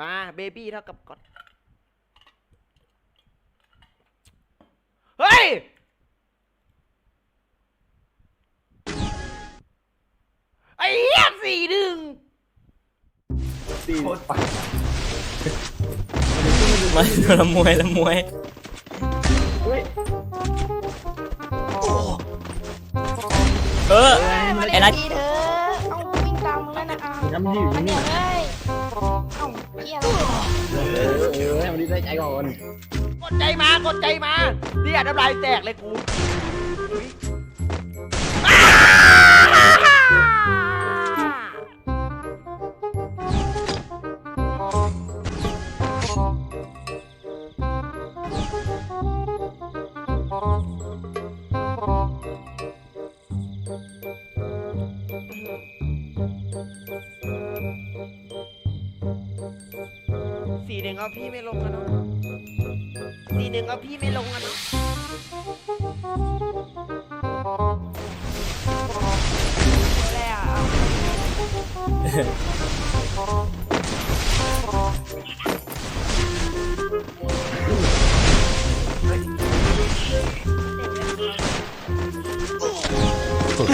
มาเบบี้เท่ากับกดเฮ้ย ไอ้เหี้ยสี่หนึ่งตีไปมาละมวยละมวยเฮ้ยเออมาไอ้เล่นนัทดีเถอะเอ้าวิ่งตามมึงแล้วนะอะน้ำยืดอันนี่เนี้ย ให้มันได้ใจก่อน กดใจมากดใจมาเนี่ยน้ำลายแตกเลยกู สีหนึ่งเอาพี่ไม่ลงกันเนาะสีหนึ่งเอาพี่ไม่ลงกันเนาะเดี๋ยวแหละเอา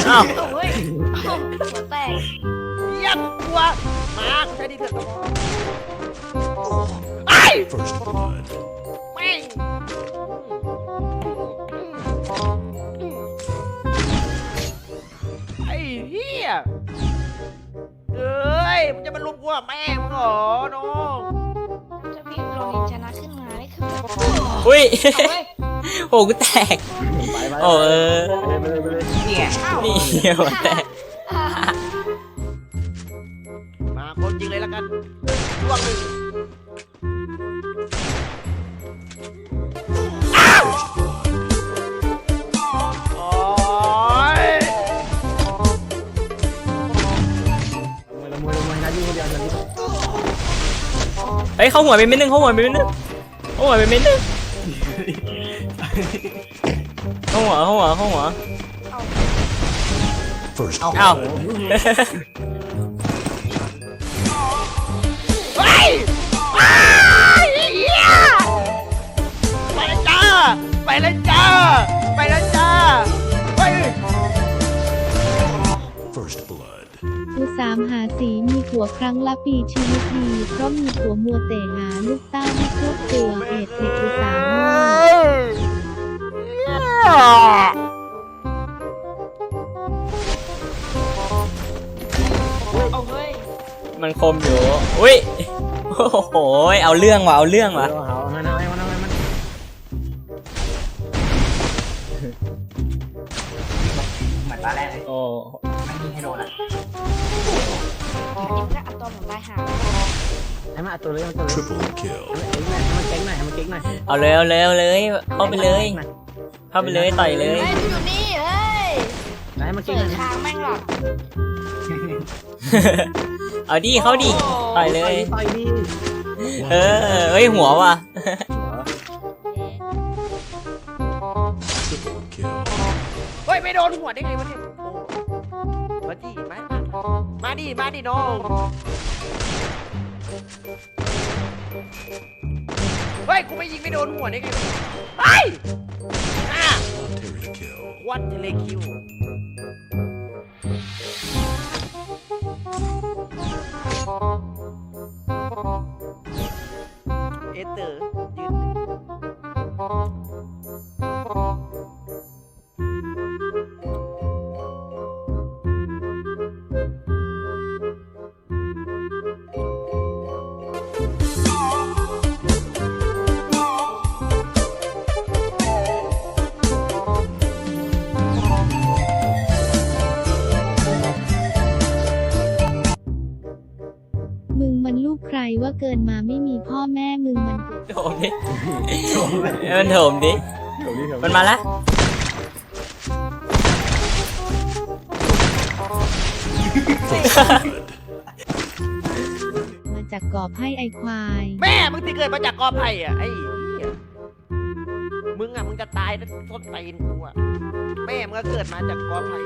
อ้าวเฮ้ยหัวแตกเยี่ยมกลัวมาใช้ดีเถื่อนก็พอ ไอ้แม่งไอ้เหี้ยเอ้ยมึงจะมารวมกูกับแม่มึงเหรอน้องถ้าพี่ลองเห็นชนะขึ้นมานี่คือแบบอุ้ย เฮ้ยโอ้กูแตก ไปไปโอ้เออ ไปเลยไปเลย เนี่ยเอ้านี่หัวแตก ฮ้ยเข้าหัวไปเม็ดนึงเข้าหัวไปเม็ดนึงเข้าหัวไปเม็ดนึงเข้าหัวเข้าหัวเข้าหัว First อ้าวเฮ้ยอ้ายเหี้ยไปแล้วจ้า ไปแล้วจ้า ไปแล้วจ้า 3 หาสีมีผัวครั้งละปีชีวิตดีเพราะมีผัวมัวแต่หาลูกต้าให้ครอบครัวเอ็ดเอกอุสามมันคมอยู่ อุ้ย โอ้โห เอาเรื่องว่ะ เอาเรื่องว่ะเหมือนตาแรกเลยโอ้ไม่มีให้โดนอะ เอ็มก็เอาตัวผมได้หาให้มันอัดตัวเลยมันตัวเลย Triple kill. ให้มันเก่งหน่อยให้มันเก่งหน่อยให้มันเก่งหน่อยเอาเลยเอาเลยเอาเลยเข้าไปเลย เข้าไปเลยต่อยเลย เฮ้ยอยู่นี่เฮ้ยให้มันเก่เปิงหดน่อยทางแม่งหรอกเอาดิเข้าดิต่อยเลย ต่อยดีเออเฮ้ยหัวว่ะ Triple kill. เฮ้ยไม่โดนหัวได้ไงวะเนี่ย ดิมาดิน้องเฮ้ยกูไม่ยิงไม่โดนหัวได้ไงเฮ้ยอะ Terry kill. วันเทเลคิวเอเตอร์ยืนหนึ่ง มึงมันลูกใครว่าเกินมาไม่มีพ่อแม่มึงมันเกิดโถมดิมันโถมดิเดี๋ยวนี้เดี๋ยวมันมาละมาจากกอบให้ไอควาย แม่มึงที่เกิดมาจากกอไผ่อะไอ้เหี้ยมึงอะมึงจะตายแล้วต้นตีนกูอะแม่มึงก็เกิดมาจากกอไผ่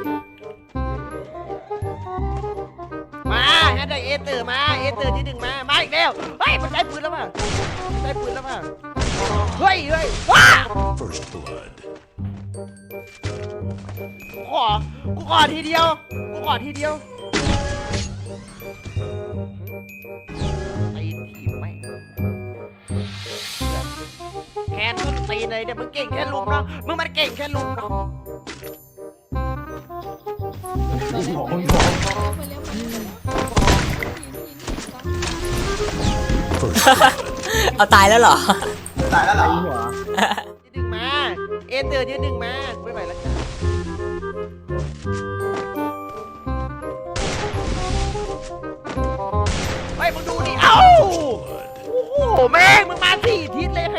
อะมาฮะได้เอเตอร์มา เอเตอร์ที่หนึ่งมา มาอีกแล้วแล้ว เฮ้ย มันใช้ปืนแล้วมั้งใช้ปืนแล้วมั้งเฮ้ยเฮ้ยว้า First blood. กูขอ กูขอทีเดียว กูขอทีเดียวตีทีมไม่งแคนก็ตีเลยเนี่ยมึงเก่งแค่ลุมเนาะ มึงมันเก่งแค่ลุมเนาะผมผมไปเร็วไปเร็ว เอาตายแล้วเหรอ ตายแล้วเหรอหัวยืนดึงมา เอเตอร์ยืนดึงมาไม่ไหวแล้วจ้ะเฮ้ยมึงดูดิเอ้าโอ้โหแม่งมึงมาสี่ทิศเลยใคร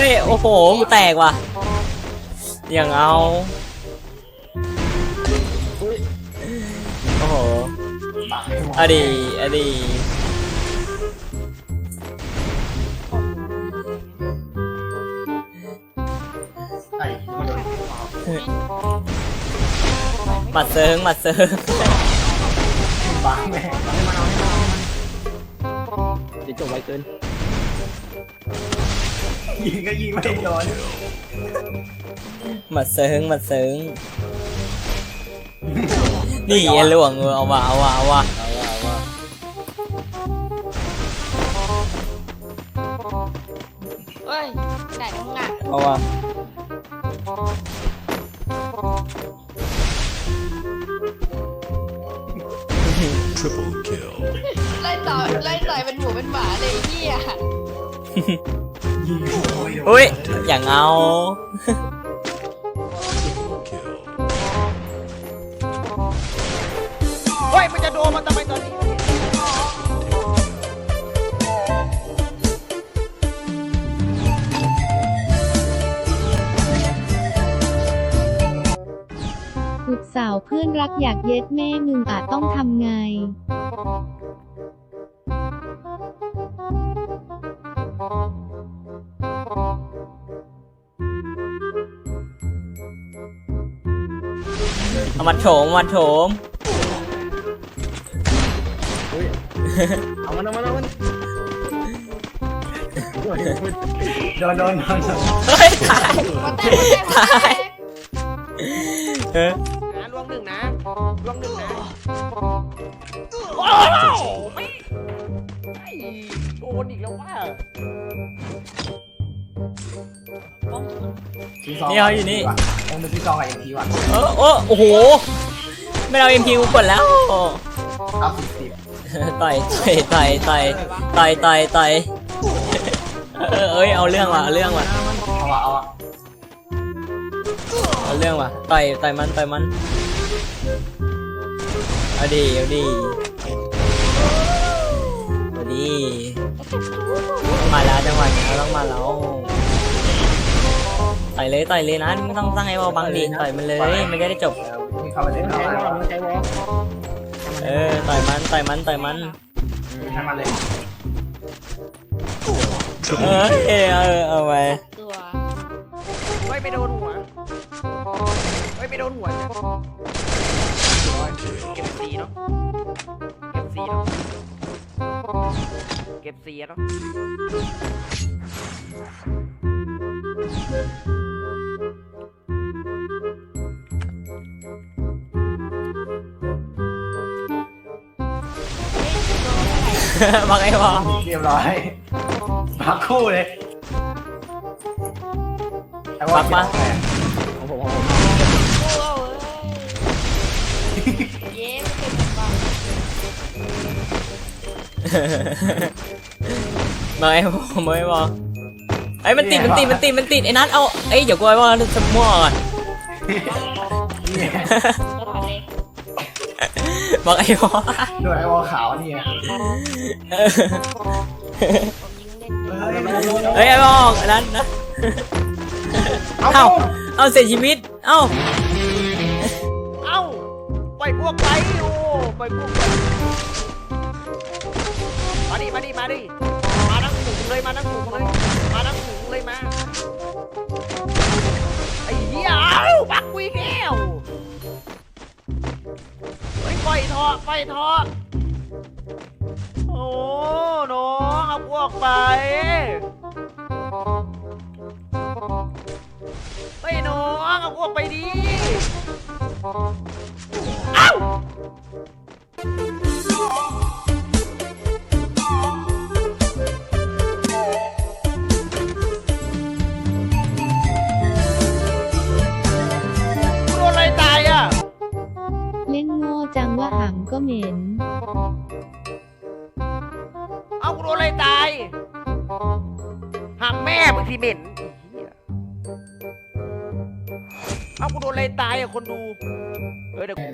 ฮ้ย โอ้โหกูแตกว่ะอย่างเอาโอ้โหอดีอดีใส่มาโดนหมัดเซิงหมัดเซิงบักแม่งเดี๋ยวจบไวเกิน ยิงก็ยิงไม่โดนหมัดเซิงหมัดเซิงนี่ไอ้หลวงเออเอาว่ะเอาว่ะเอาว่ะเอาว่าเอาว่าเฮ้ยไหนมึงอะเอาว่ะ Triple kill. ไล่ต่อไล่ต่อยเป็นหมูเป็นหมาเลยเฮีย ยิงหัวไม่โดนอุ้ยอย่างเอา Triple kill. เฮ้ยมันจะโดนมันทำไมตอนนี้สุดสาวเพื่อนรักอยากเย็ดแม่มึงอาจต้องทำไง เอามัดโถมมัดโถมเอามันเอามันเอามันโอ้ยโดนโดนโดนเฮ้ยตายมาแตกมาแตกมาแตกเออนะลวงหนึ่งนะลวงหนึ่งนะโอ้โหไม่ไอ้โดนอีกแล้วว่าทีสอง นี่เขาอยู่นี่ต้องเป็นที่สองกับเอ็มพีว่ะเออโอ้โอ้โห ไม่เอาเอ็มพีกูกดแล้วโอ้เอาสิบสิบต่อยต่อยต่อยต่อยต่อยต่อยต่อยเออเอ้ยเอาเรื่องว่ะเอาเรื่องว่ะเอาอะเอาอะเอาเรื่องว่ะต่อยต่อยมันต่อยมันเอาดีเอาดีเอาดีมาแล้วจังหวะนี้เราต้องมาแล้ว ต่อยเลยต่อยเลยนะไม่ต้องตั้งไอ้วอลบังดีต่อยมันเลยมันจะได้จบเออนี่เข้ามาเล่นมึงเข้าใช้มาวอลมึงใช้วอลเออต่อยมันต่อยมันต่อยมันให้มาเลยเออเออเออเอาไปตัวเฮ้ยไม่โดนหัวเฮ้ยไม่โดนหัวจ้ะเก็บสีเนาะเก็บสีเนาะเก็บสีเนาะ บังไอ้วอลเรียบร้อยบักคู่เลยไอ้ว่าเขียวแม่งของผมของผมโอ้เย้ไม่เป็นแบบบังไอ้วอลบังไอ้วอลไอ้ยมันติดมันติดมันติดมันติดไอ้นัทเอาเอ้ยเดี๋ยวกูไอ้วอลจะมั่วก่อน เนี่ยตัวถอนเลยบังไอ้วอลโดนไอ้วอลขาวนี่ไงเออผมยิงเล่นเฮ้ยไอ้วอลอันนั้นนะเอ้าเอาเสียชีวิต เอ้าเอ้าปล่อยพวกไปโอ้ปล่อยพวกไปมาดิมาดิมาดิมานะเลยมาทั้งถุงเลยมาทั้งถุงเลยมาไอ้เหี้ยเอ้าบักกุยแก้ว อไปทอโอ้น้องเอาพวกไปไปน้องเอาพวกไปดี งก็เหม็น เอากูโดนอะไรตายหางแม่บางทีเหม็นอ้เหี้ยเอากูโดนอะไรตายอะคนดูเฮ้ยเดี๋ยวกู